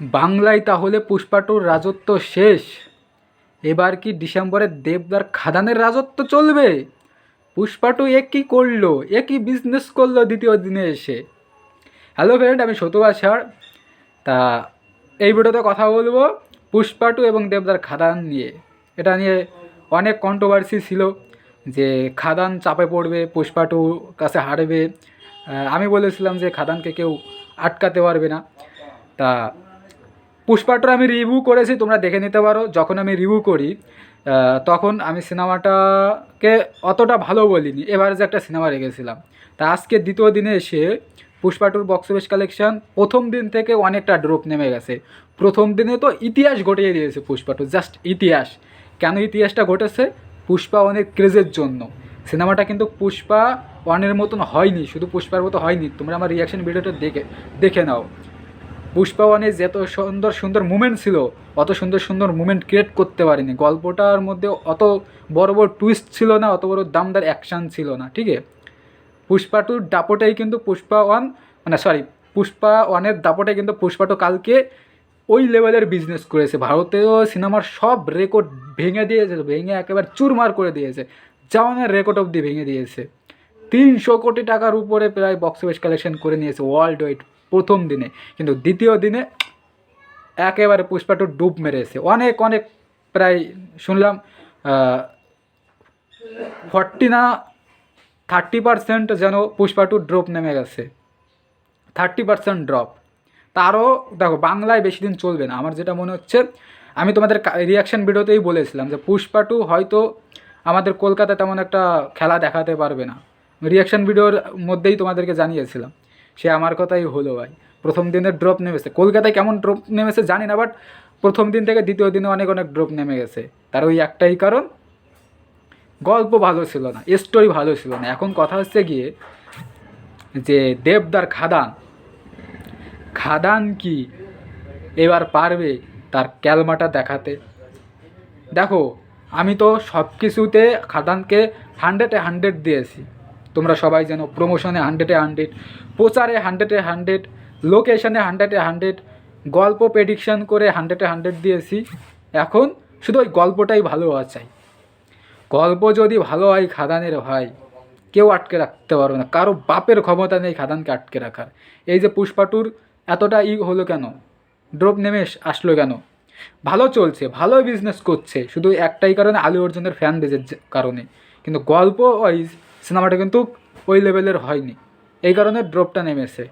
বাংলায় তাহলে পুষ্পা টুর রাজত্ব শেষ। এবার কি ডিসেম্বরে দেবদার খাদানের রাজত্ব চলবে? পুষ্পা টু এ কী করল? এ কী বিজনেস করল দ্বিতীয় দিনে এসে? হ্যালো ফ্রেন্ড আমি সতু আছাড় তা, এই ভিডিওতে কথা বলব পুষ্পা টু এবং দেবদার খাদান নিয়ে। এটা নিয়ে অনেক কন্ট্রোভার্সি ছিল যে খাদান চাপে পড়বে পুষ্পা টু কাছে হারবে। আমি বলেছিলাম যে খাদানকে কেউ আটকাতে পারবে না। তা পুষ্পাটার আমি রিভিউ করেছি, তোমরা দেখে নিতে পারো। যখন আমি রিভিউ করি তখন আমি সিনেমাটাকে অতটা ভালো বলিনি। এবারে যে একটা সিনেমা রেখেছিলাম। তা আজকে দ্বিতীয় দিনে এসে পুষ্পা টুর বক্স অফিস কালেকশন প্রথম দিন থেকে অনেকটা ড্রপ নেমে গেছে। প্রথম দিনে তো ইতিহাস ঘটিয়ে দিয়েছে পুষ্পা টু জাস্ট ইতিহাস। কেন ইতিহাসটা ঘটেছে? পুষ্পা অনেক ক্রেজের জন্য। সিনেমাটা কিন্তু পুষ্পা ওয়ানের মতন হয়নি, শুধু পুষ্পার মতো হয়নি। তোমরা আমার রিয়াকশন ভিডিওটা দেখে দেখে নাও। পুষ্পা ওয়ানে যত সুন্দর সুন্দর মুমেন্ট ছিল, অত সুন্দর সুন্দর মুমেন্ট ক্রিয়েট করতে পারিনি। গল্পটার মধ্যে অত বড় বড় টুইস্ট ছিল না, অত বড় দামদার অ্যাকশান ছিল না ঠিক আছে পুষ্পা টুর দাপটাই কিন্তু পুষ্পা ওয়ান মানে সরি পুষ্পা ওয়ানের দাপটাই কিন্তু পুষ্পা টু কালকে ওই লেভেলের বিজনেস করেছে। ভারতীয় সিনেমার সব রেকর্ড ভেঙে দিয়েছে, ভেঙে একেবারে চুরমার করে দিয়েছে। জাওয়ানের রেকর্ড অবধি ভেঙে দিয়েছে। তিনশো কোটি টাকার উপরে প্রায় বক্স অফিস কালেকশন করে নিয়েছে ওয়ার্ল্ড ওয়াইড প্রথম দিনে। কিন্তু দ্বিতীয় দিনে একেবারে পুষ্পা টু ডুব মেরেছে। অনেক অনেক প্রায় শুনলাম ফর্টি না থার্টি পারসেন্ট যেন পুষ্পা টু ড্রপ নেমে গেছে। Thirty percent drop. তারও দেখো, বাংলায় বেশি দিন চলবে না। আমার যেটা মনে হচ্ছে, আমি তোমাদের রিয়াকশান ভিডিওতেই বলেছিলাম যে পুষ্পা টু হয়তো আমাদের কলকাতায় তেমন একটা খেলা দেখাতে পারবে না। রিয়াকশান ভিডিওর মধ্যেই তোমাদেরকে জানিয়েছিলাম। সে আমার কথাই হলো ভাই। প্রথম দিনের ড্রপ নেমেছে। কলকাতায় কেমন ড্রপ নেমেছে জানি না বাট প্রথম দিন থেকে দ্বিতীয় দিনে অনেক অনেক ড্রপ নেমে গেছে। তার ওই একটাই কারণ, গল্প ভালো ছিল না স্টোরি ভালো ছিল না। এখন কথা হচ্ছে গিয়ে যে দেবদার খাদান খাদান কি এবার পারবে তার ক্যালমাটা দেখাতে? দেখো, আমি তো সব কিছুতে খাদানকে হান্ড্রেডে হান্ড্রেড দিয়েছি। তোমরা সবাই জানো প্রমোশনে হান্ড্রেডে হান্ড্রেড প্রচারে হান্ড্রেডে হান্ড্রেড লোকেশনে হান্ড্রেডে হান্ড্রেড গল্প প্রেডিকশন করে হান্ড্রেডে হান্ড্রেড দিয়েছি। এখন শুধু ওই গল্পটাই ভালো হওয়া চাই। গল্প যদি ভালো হয় খাদানের ভাই, কেউ আটকে রাখতে পারবে না। কারও বাপের ক্ষমতা নেই খাদানকে আটকে রাখার। এই যে পুষ্পাটুর এতটা ই হলো কেন? ড্রপ নেমে আসলো কেন? ভালো চলছে, ভালো বিজনেস করছে। শুধু একটাই কারণে আলু অর্জুনের ফ্যান বেজের কারণে। কিন্তু গল্প ওয়াইজ সিনেমাটা কিন্তু ওই লেভেলের হয়নি। এই কারণে ড্রপটা নেমেছে।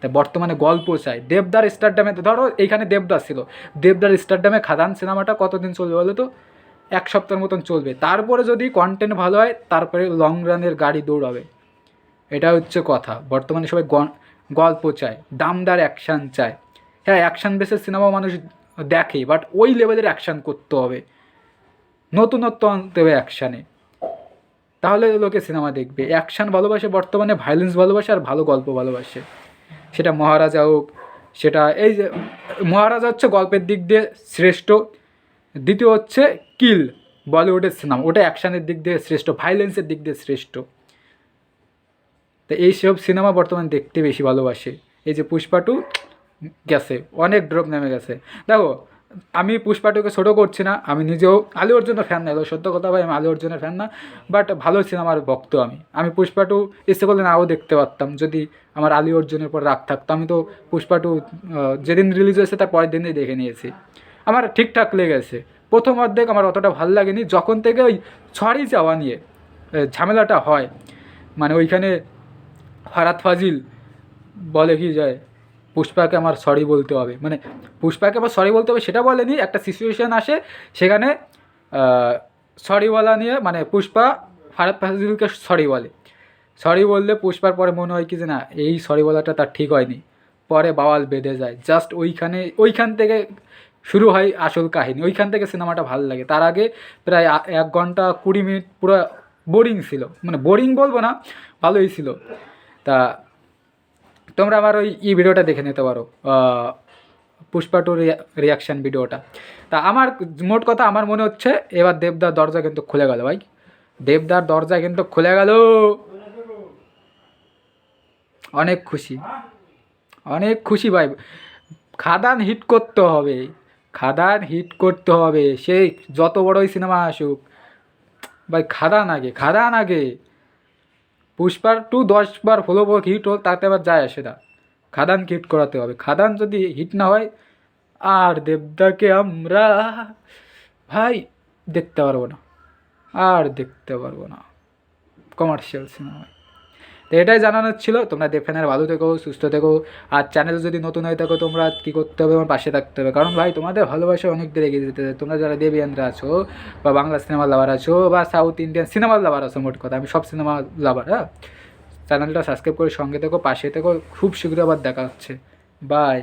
তা বর্তমানে গল্প চাই। দেবদার স্টারডামে ধরো, এইখানে দেবদার ছিল। দেবদার স্টারডামে খাদান সিনেমাটা কতদিন চলবে বলো তো? এক সপ্তাহের মতন চলবে। তারপরে যদি কন্টেন্ট ভালো হয়, তারপরে লং রানের গাড়ি দৌড়াবে। এটা হচ্ছে কথা। বর্তমানে সবাই গল্প চায়। দামদার অ্যাকশান চায়। হ্যাঁ অ্যাকশান বেসের সিনেমা মানুষ দেখে বাট ওই লেভেলের অ্যাকশান করতে হবে। নতুনত্ব আনতে হবে অ্যাকশানে তাহলে লোকে সিনেমা দেখবে। অ্যাকশান ভালোবাসে বর্তমানে, ভায়োলেন্স ভালোবাসে আর ভালো গল্প ভালোবাসে। সেটা মহারাজা হোক, সেটা এই যে, মহারাজা হচ্ছে গল্পের দিক দিয়ে শ্রেষ্ঠ। দ্বিতীয় হচ্ছে কিল, বলিউডের সিনেমা। ওটা অ্যাকশানের দিক দিয়ে শ্রেষ্ঠ ভাইলেন্সের দিক দিয়ে শ্রেষ্ঠ। তো এইসব সিনেমা বর্তমানে দেখতে বেশি ভালোবাসে। এই যে পুষ্পা টু গেছে, অনেক ড্রপ নেমে গেছে। দেখো আমি পুষ্পা টুকে ছোটো করছি না, আমি নিজেও আলু অর্জুনের ফ্যান না সত্য কথা ভাই, আমি আলু অর্জুনের ফ্যান না বাট ভালো সিনেমার ভক্ত আমি। আমি পুষ্পা টু ইচ্ছে করলে নাও দেখতে পারতাম, যদি আমার আলু অর্জুনের পর রাগ থাকতো। আমি তো পুষ্পা টু যেদিন রিলিজ হয়েছে তার পরের দিনই দেখে নিয়েছি। আমার ঠিকঠাক লেগেছে প্রথম অর্ধেক আমার অতটা ভালো লাগেনি, যখন থেকে ওই ছড়ি যাওয়া নিয়ে ঝামেলাটা হয় মানে ওইখানে ফারাত ফাজিল বলে কি যায় পুষ্পাকে আমার সরি বলতে হবে। মানে পুষ্পাকে আমার সরি বলতে হবে সেটা বলেনি, একটা সিচুয়েশান আসে সেখানে সরি বলা নিয়ে মানে পুষ্পা ফারাত ফাজিলকে সরি বলে। সরি বললে পুষ্পার পরে মনে হয় কি যে না, এই সরি বলাটা তার ঠিক হয়নি। পরে বাওয়াল বেঁধে যায়। জাস্ট ওইখানে, ওইখান থেকে শুরু হয় আসল কাহিনী। ওইখান থেকে সিনেমাটা ভালো লাগে। তার আগে প্রায় এক ঘণ্টা কুড়ি মিনিট পুরো বোরিং ছিল। মানে বোরিং বলব না, ভালোই ছিল। তা তোমরা আমার ওই ই ভিডিওটা দেখে নিতে পারো পুষ্পা টু রিয়াকশান ভিডিওটা। তা আমার মোট কথা আমার মনে হচ্ছে এবার দেবদার দরজা কিন্তু খুলে গেল ভাই। দেবদার দরজা কিন্তু খুলে গেল। অনেক খুশি। অনেক খুশি ভাই। খাদান হিট করতে হবে। খাদান হিট করতে হবে। সেই যত বড়ই সিনেমা আসুক। ভাই, খাদান আগে খাদান আগে। পুষ্পার টু দশবার ফলো হিট হোক তাতে আবার যায় আসে না। খাদানকে হিট করাতে হবে? খাদান যদি হিট না হয়, আর দেবদাকে আমরা ভাই দেখতে পারব না। আর দেখতে পারব না। কমার্শিয়াল সিনেমা তো এটাই জানানোর ছিল। তোমরা দেখেনের ভালো থেকো, সুস্থ থেকো। আর চ্যানেল যদি নতুন হয়ে থাকো, তোমরা কী করতে হবে? আমার পাশে থাকতে হবে। কারণ ভাই, তোমাদের ভালোবাসা অনেক দূরে এগিয়ে যেতে তোমরা যারা দেবিয়ানরা আছো বা বাংলা সিনেমা লাভার আছো বা সাউথ ইন্ডিয়ান সিনেমার লাভার আছো, মোট কথা। আমি সব সিনেমা লাভার হ্যাঁ? চ্যানেলটা সাবস্ক্রাইব করে সঙ্গে থেকো, পাশে থেকো। খুব শীঘ্র আবার দেখা হচ্ছে। বাই